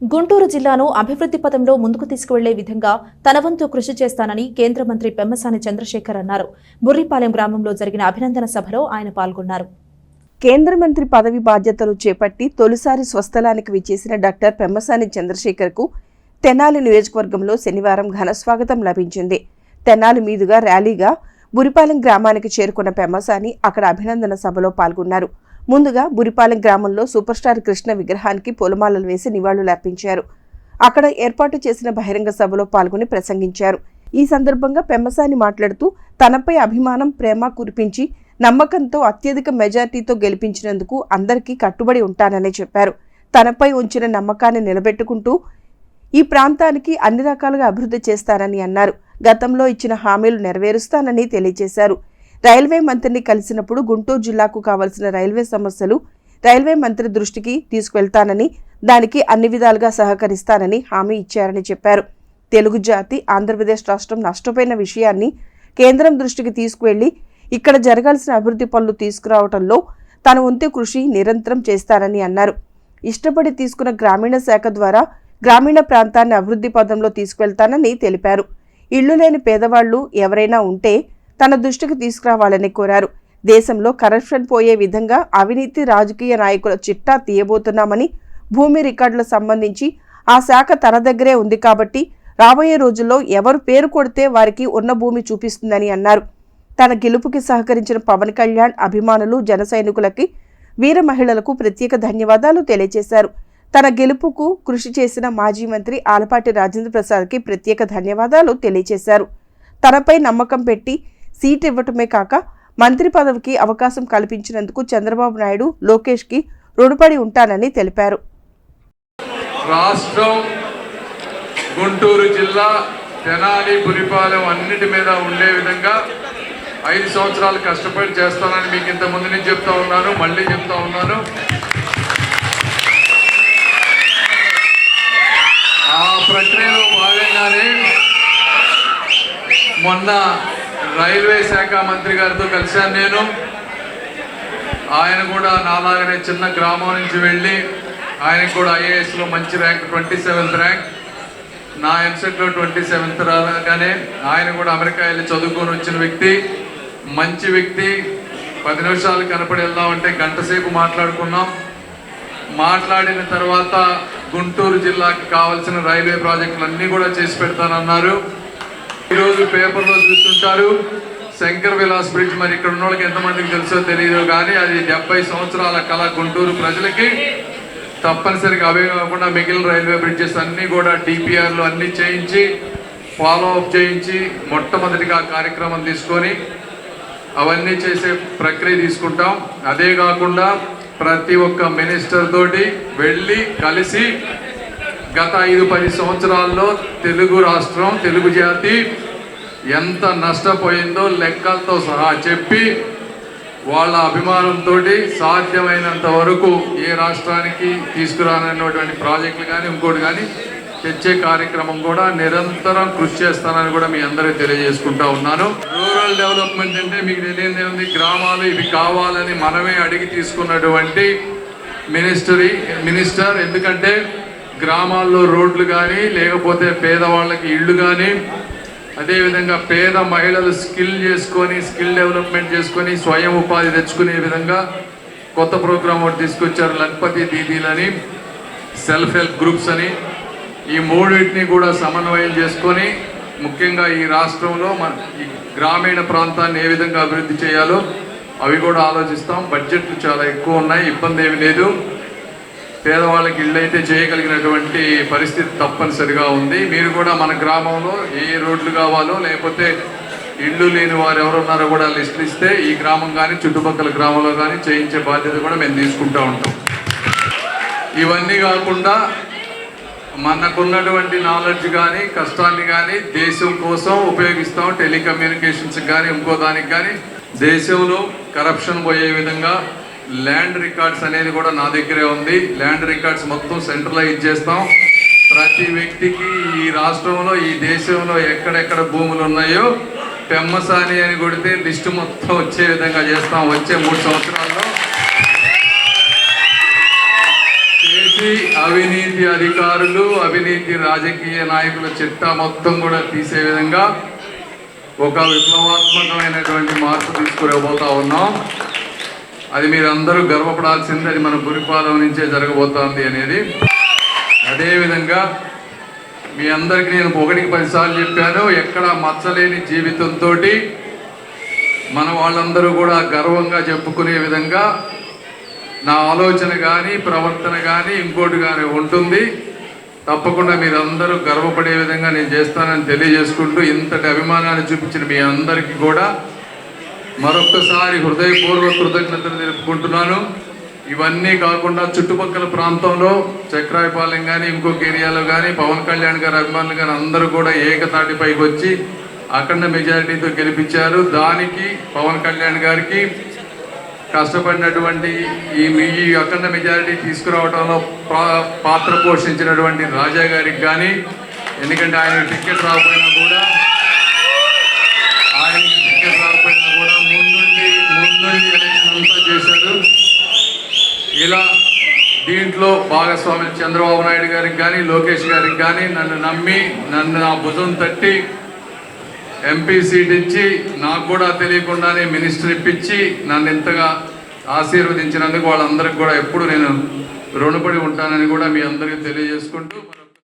గుంటూరు జిల్లాను అభివృద్ధి పథంలో ముందుకు తీసుకువెళ్ళే విధంగా తనవంతు కృషి చేస్తానని కేంద్ర మంత్రి పెమ్మసాని చంద్రశేఖర్ అన్నారు. బుర్రిపాలెం గ్రామంలో జరిగిన అభినందన సభలో ఆయన పాల్గొన్నారు. కేంద్ర మంత్రి పదవి బాధ్యతలు చేపట్టి తొలిసారి స్వస్థలానికి విచ్చేసిన డాక్టర్ పెమ్మసాని చంద్రశేఖర్కు తెనాలి నియోజకవర్గంలో శనివారం ఘనస్వాగతం లభించింది. తెనాలి మీదుగా ర్యాలీగా బురిపాలెం గ్రామానికి చేరుకున్న పెమ్మసాని అక్కడ అభినందన సభలో పాల్గొన్నారు. ముందుగా బురిపాలెం గ్రామంలో సూపర్ స్టార్ కృష్ణ విగ్రహానికి పూలమాలలు వేసి నివాళులర్పించారు అక్కడ ఏర్పాటు చేసిన బహిరంగ సభలో పాల్గొని ప్రసంగించారు. ఈ సందర్భంగా పెమ్మసాని మాట్లాడుతూ తనపై అభిమానం ప్రేమ కురిపించి నమ్మకంతో అత్యధిక మెజార్టీతో గెలిపించినందుకు అందరికీ కట్టుబడి ఉంటానని చెప్పారు. తనపై ఉంచిన నమ్మకాన్ని నిలబెట్టుకుంటూ ఈ ప్రాంతానికి అన్ని రకాలుగా అభివృద్ధి చేస్తానని అన్నారు. గతంలో ఇచ్చిన హామీలు నెరవేరుస్తానని తెలియజేశారు. రైల్వే మంత్రిని కలిసినప్పుడు గుంటూరు జిల్లాకు కావలసిన రైల్వే సమస్యలు రైల్వే మంత్రి దృష్టికి తీసుకువెళ్తానని దానికి అన్ని విధాలుగా సహకరిస్తానని హామీ ఇచ్చారని చెప్పారు. తెలుగు జాతి ఆంధ్రప్రదేశ్ రాష్ట్రం నష్టపోయిన విషయాన్ని కేంద్రం దృష్టికి తీసుకువెళ్ళి ఇక్కడ జరగాల్సిన అభివృద్ధి పనులు తీసుకురావడంలో తన వంతు కృషి నిరంతరం చేస్తారని అన్నారు. ఇష్టపడి తీసుకున్న గ్రామీణ శాఖ ద్వారా గ్రామీణ ప్రాంతాన్ని అభివృద్ధి పదంలో తీసుకువెళ్తానని తెలిపారు. ఇళ్ళు లేని పేదవాళ్ళు ఎవరైనా ఉంటే తన దృష్టికి తీసుకురావాలని కోరారు. దేశంలో కరప్షన్ పోయే విధంగా అవినీతి రాజకీయ నాయకుల చిట్టా తీయబోతున్నామని భూమి రికార్డులకు సంబంధించి ఆ శాఖ తన దగ్గరే ఉంది కాబట్టి రాబోయే రోజుల్లో ఎవరు పేరు కొడితే వారికి ఉన్న భూమి చూపిస్తుందని అన్నారు. తన గెలుపుకి సహకరించిన పవన్ కళ్యాణ్ అభిమానులు జన సైనికులకి వీర మహిళలకు ప్రత్యేక ధన్యవాదాలు తెలియజేశారు. తన గెలుపుకు కృషి చేసిన మాజీ మంత్రి ఆలపాటి రాజేంద్ర ప్రసాద్కి ప్రత్యేక ధన్యవాదాలు తెలియజేశారు. తనపై నమ్మకం పెట్టి సీట్ ఇవ్వటమే కాక మంత్రి పదవికి అవకాశం కల్పించినందుకు చంద్రబాబు నాయుడు లోకేష్కి రుణపడి ఉంటానని తెలిపారు. రాష్ట్రం గుంటూరు జిల్లా తెనాలి పురిపాలెం అన్నిటి మీద ఉండే విధంగా ఐదు సంవత్సరాలు కష్టపడి చేస్తానని మీకు ఇంత ముందు నుంచి చెప్తా ఉన్నాను మళ్ళీ చెప్తా ఉన్నాను. ఆ ప్రక్రియలో భాగంగానే మొన్న రైల్వే శాఖ మంత్రి గారితో కలిశాను నేను. ఆయన కూడా నాలాగనే చిన్న గ్రామం నుంచి వెళ్ళి ఆయనకు కూడా ఐఏఎస్లో మంచి ర్యాంక్ ట్వంటీ సెవెంత్ ర్యాంక్. నా ఎంసెట్లో ట్వంటీ సెవెంత్ రాగానే ఆయన కూడా అమెరికా వెళ్ళి చదువుకొని వచ్చిన వ్యక్తి మంచి వ్యక్తి. పది నిమిషాలు కనపడి వెళ్దామంటే గంట సేపు మాట్లాడుకున్నాం. మాట్లాడిన తర్వాత గుంటూరు జిల్లాకి కావాల్సిన రైల్వే ప్రాజెక్టులు అన్నీ కూడా చేసి పెడతానన్నారు. ఈరోజు పేపర్లో చూస్తుంటారు. శంకర్ విలాస్ బ్రిడ్జ్ మరి ఇక్కడ ఉన్న వాళ్ళకి ఎంతమందికి తెలుసో తెలియదు కానీ అది డెబ్బై సంవత్సరాల కళ గుంటూరు ప్రజలకి తప్పనిసరిగా అవే కాకుండా మిగిలిన రైల్వే బ్రిడ్జెస్ అన్నీ కూడా డిపిఆర్లు అన్నీ చేయించి ఫాలో అప్ చేయించి మొట్టమొదటిగా కార్యక్రమం తీసుకొని అవన్నీ చేసే ప్రక్రియ తీసుకుంటాం. అదే కాకుండా ప్రతి ఒక్క మినిస్టర్ తోటి వెళ్ళి కలిసి గత ఐదు పది సంవత్సరాల్లో తెలుగు రాష్ట్రం తెలుగు జాతి ఎంత నష్టపోయిందో లెక్కలతో సహా చెప్పి వాళ్ళ అభిమానంతో సాధ్యమైనంత వరకు ఏ రాష్ట్రానికి తీసుకురానటువంటి ప్రాజెక్టులు కానీ ఇంకోటి కానీ తెచ్చే కార్యక్రమం కూడా నిరంతరం కృషి చేస్తానని కూడా మీ అందరికీ తెలియజేసుకుంటా ఉన్నాను. రూరల్ డెవలప్మెంట్ అంటే మీకు తెలియదే ఉంది. గ్రామాలు ఇవి కావాలని మనమే అడిగి తీసుకున్నటువంటి మినిస్టరీ మినిస్టర్ ఎందుకంటే గ్రామాల్లో రోడ్లు కానీ లేకపోతే పేదవాళ్ళకి ఇళ్ళు కానీ అదేవిధంగా పేద మహిళలు స్కిల్ చేసుకొని స్కిల్ డెవలప్మెంట్ చేసుకొని స్వయం ఉపాధి తెచ్చుకునే విధంగా కొత్త ప్రోగ్రాం ఒకటి తీసుకొచ్చారు లక్పతి దీదీలని సెల్ఫ్ హెల్ప్ గ్రూప్స్ అని. ఈ మూడింటిని కూడా సమన్వయం చేసుకొని ముఖ్యంగా ఈ రాష్ట్రంలో మన ఈ గ్రామీణ ప్రాంతాన్ని ఏ విధంగా అభివృద్ధి చేయాలో అవి కూడా ఆలోచిస్తాం. బడ్జెట్లు చాలా ఎక్కువ ఉన్నాయి ఇబ్బంది ఏమి లేదు. పేదవాళ్ళకి ఇళ్ళు అయితే చేయగలిగినటువంటి పరిస్థితి తప్పనిసరిగా ఉంది. మీరు కూడా మన గ్రామంలో ఏ రోడ్లు కావాలో లేకపోతే ఇళ్ళు లేని వారు ఎవరున్నారో కూడా లిస్టులు ఇస్తే ఈ గ్రామం కానీ చుట్టుపక్కల గ్రామంలో కానీ చేయించే బాధ్యత కూడా మేము తీసుకుంటూ ఉంటాం. ఇవన్నీ కాకుండా మనకున్నటువంటి నాలెడ్జ్ కానీ కష్టాన్ని కానీ దేశం కోసం ఉపయోగిస్తాం. టెలికమ్యూనికేషన్స్ కానీ ఇంకో దానికి కానీ దేశంలో కరప్షన్ పోయే విధంగా ల్యాండ్ రికార్డ్స్ అనేది కూడా నా దగ్గరే ఉంది. ల్యాండ్ రికార్డ్స్ మొత్తం సెంట్రలైజ్ చేస్తాం. ప్రతి వ్యక్తికి ఈ రాష్ట్రంలో ఈ దేశంలో ఎక్కడెక్కడ భూములు ఉన్నాయో పెమ్మసాని అని కొడితే లిస్టు మొత్తం వచ్చే విధంగా చేస్తాం వచ్చే మూడు సంవత్సరాల్లో. చేసి అవినీతి అవినీతి అధికారులు అవినీతి రాజకీయ నాయకుల చిట్టా మొత్తం కూడా తీసే విధంగా ఒక విప్లవాత్మకమైనటువంటి మార్పు తీసుకురాబోతా ఉన్నాం. అది మీరందరూ గర్వపడాల్సింది అది మన గురిపాలెం నుంచే జరగబోతోంది అనేది. అదేవిధంగా మీ అందరికీ నేను ఒకటికి పదిసార్లు చెప్పాను ఎక్కడ మచ్చలేని జీవితంతో మన వాళ్ళందరూ కూడా గర్వంగా చెప్పుకునే విధంగా నా ఆలోచన కానీ ప్రవర్తన కానీ ఇంకోటి కానీ ఉంటుంది. తప్పకుండా మీరందరూ గర్వపడే విధంగా నేను చేస్తానని తెలియజేసుకుంటూ ఇంతటి అభిమానాన్ని చూపించిన మీ అందరికీ కూడా మరొక్కసారి హృదయపూర్వక కృతజ్ఞతలు తెలుపుకుంటున్నాను. ఇవన్నీ కాకుండా చుట్టుపక్కల ప్రాంతంలో చక్రాయపాలెం కానీ ఇంకొక ఏరియాలో కానీ పవన్ కళ్యాణ్ గారి అభిమానులు కానీ అందరూ కూడా ఏకతాటిపైకి వచ్చి అఖండ మెజారిటీతో గెలిపించారు. దానికి పవన్ కళ్యాణ్ గారికి కష్టపడినటువంటి ఈ మీ ఈ అఖండ మెజారిటీ తీసుకురావడంలో పా- పాత్ర పోషించినటువంటి రాజా గారికి కానీ ఎందుకంటే ఆయన టికెట్ రాకపోయినా ఇలా దీంట్లో భాగస్వామి చంద్రబాబు నాయుడు గారికి కానీ లోకేష్ గారికి కానీ నన్ను నమ్మి నన్ను నా భుజం తట్టి ఎంపీ సీట్ ఇచ్చి నాకు కూడా తెలియకుండానే మినిస్టర్ ఇప్పించి నన్ను ఇంతగా ఆశీర్వదించినందుకు వాళ్ళందరికీ కూడా ఎప్పుడు నేను రుణపడి ఉంటానని కూడా మీ అందరికీ తెలియజేసుకుంటూ